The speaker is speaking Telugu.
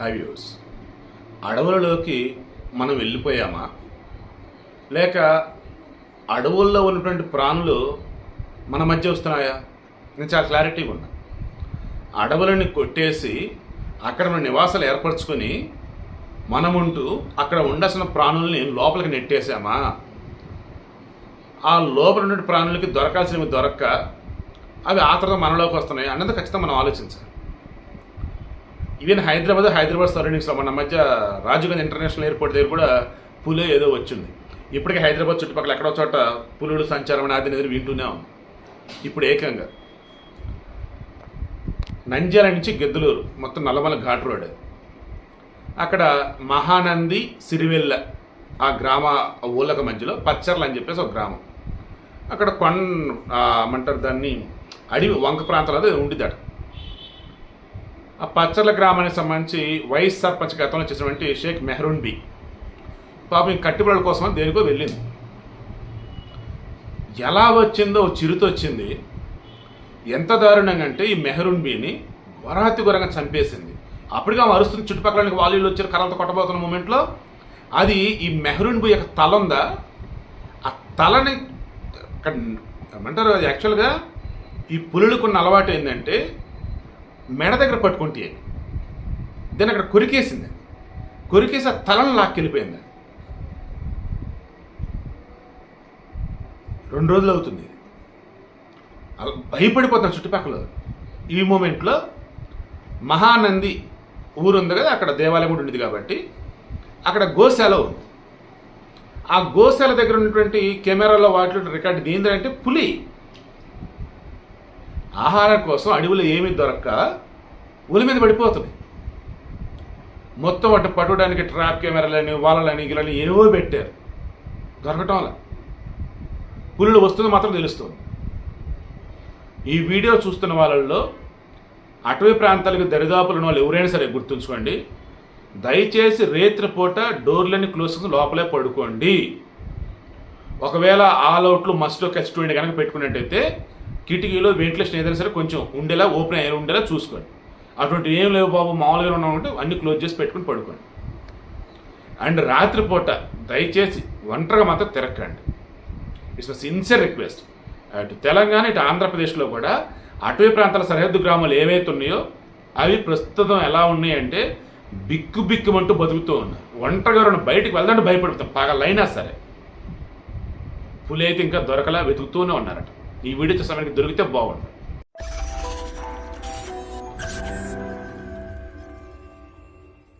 హైవ్యూస్ అడవులలోకి మనం వెళ్ళిపోయామా? లేక అడవుల్లో ఉన్నటువంటి ప్రాణులు మన మధ్య వస్తున్నాయా? నేను చాలా క్లారిటీగా ఉన్నా. అడవులని కొట్టేసి అక్కడ మన నివాసాలు ఏర్పరచుకొని మనముంటూ అక్కడ ఉండాల్సిన ప్రాణుల్ని లోపలికి నెట్టేశామా? ఆ లోపల ఉన్న ప్రాణులకి దొరకాల్సినవి దొరక్క అవి ఆ తర్వాత మనలోకి వస్తున్నాయి అన్నది ఖచ్చితంగా మనం ఆలోచించాలి. ఈవెన్ హైదరాబాద్ హైదరాబాద్ సరౌండింగ్స్లో మన మధ్య రాజీవ్గాంధీ ఇంటర్నేషనల్ ఎయిర్పోర్ట్ దగ్గర కూడా పులి ఏదో వచ్చింది. ఇప్పటికే హైదరాబాద్ చుట్టుపక్కల ఎక్కడో చోట పులుడు సంచారం అని అది అనేది వింటూనే ఉంది ఇప్పుడు ఏకంగా నంద్యాల నుంచి గెద్దులూరు మొత్తం నల్లమల ఘాట్ రోడ్. అక్కడ మహానంది సిరివెల్ల ఆ గ్రామ ఊళ్ళక మధ్యలో పచ్చర్లు అని చెప్పేసి ఒక గ్రామం. అక్కడ కొన్ ఆ, ఏమంటారు దాన్ని? అడవి వంక ప్రాంతాలు అది ఉండిదట పచ్చర్ల గ్రామానికి సంబంధించి వైస్ సర్పంచ్ గతంలో చేసినటువంటి షేక్ మెహరూన్ బి. పాపం కట్టుబడుల కోసం దేనికో వెళ్ళింది. ఎలా వచ్చిందో ఓ చిరుత వచ్చింది. ఎంత దారుణంగా అంటే ఈ మెహరూన్ బీని వరాతి ఘోరంగా చంపేసింది. అప్పటిగా ఆమె అరుస్తుంది చుట్టుపక్కల వాళ్ళు వచ్చారు కర్రలతో కొట్టబోతున్న మూమెంట్లో అది ఈ మెహరూన్ బీ యొక్క తల ఉందా? ఆ తలని ఏమంటారు అది యాక్చువల్గా ఈ పులులకు ఉన్న అలవాటు ఏంటంటే మెడ దగ్గర పట్టుకుంటే దాన్ని అక్కడ కొరికేసింది. కొరికేసి ఆ తలను లాక్కెళ్ళిపోయింది రెండు రోజులు అవుతుంది అలా భయపడిపోతున్నారు చుట్టుపక్కల. ఈ మూమెంట్లో మహానంది ఊరు ఉంది కదా అక్కడ దేవాలయం కూడా ఉంది కాబట్టి అక్కడ గోశాల ఉంది. ఆ గోశాల దగ్గర ఉన్నటువంటి కెమెరాలో వాటిలో రికార్డు ఏంటంటే పులి. ఆహారం కోసం అడవిలో ఏమీ దొరక్క ఉలి మీద పడిపోతుంది మొత్తం అటు పట్టడానికి ట్రాప్ కెమెరాలని వాళ్ళని గిలని ఏవో పెట్టారు. దొరకటం వల్ల. పులులు వస్తుంది మాత్రం తెలుస్తుంది. ఈ వీడియో చూస్తున్న వాళ్ళల్లో అటవీ ప్రాంతాలకు దరిదాపులు ఉన్న వాళ్ళు ఎవరైనా సరే గుర్తుంచుకోండి. దయచేసి రేత్రి పూట డోర్లని క్లోజ్ లోపలే పడుకోండి. ఒకవేళ ఆల్ అవుట్లు మస్ట్ ఒక స్టూడెంట్ కనుక పెట్టుకున్నట్టయితే కిటికీలో వెంటిలేషన్ ఏదైనా సరే కొంచెం ఉండేలా ఓపెన్ అయ్యి ఉండేలా చూసుకోండి. అటువంటి ఏం లేవు బాబు మామూలుగా ఉన్నామంటే అన్ని క్లోజ్ చేసి పెట్టుకుని పడుకోండి. అండ్ రాత్రిపూట దయచేసి ఒంటరిగా మాత్రం తిరగండి ఇట్స్ సిన్సియర్ రిక్వెస్ట్ అటు తెలంగాణ ఇటు ఆంధ్రప్రదేశ్లో కూడా అటవీ ప్రాంతాల సరిహద్దు గ్రామాలు ఏవైతే ఉన్నాయో అవి ప్రస్తుతం ఎలా ఉన్నాయంటే బిక్కు బిక్కుమంటూ బతుకుతూ ఉన్నారు. ఒంటరిగా రెండు బయటికి వెళ్దంటే భయపడుతాం పగలైనా సరే. పులి అయితే ఇంకా దొరకలా వెతుకుతూనే ఉన్నారట. ఈ వీడియో సమయానికి దొరికితే బాగుంటుంది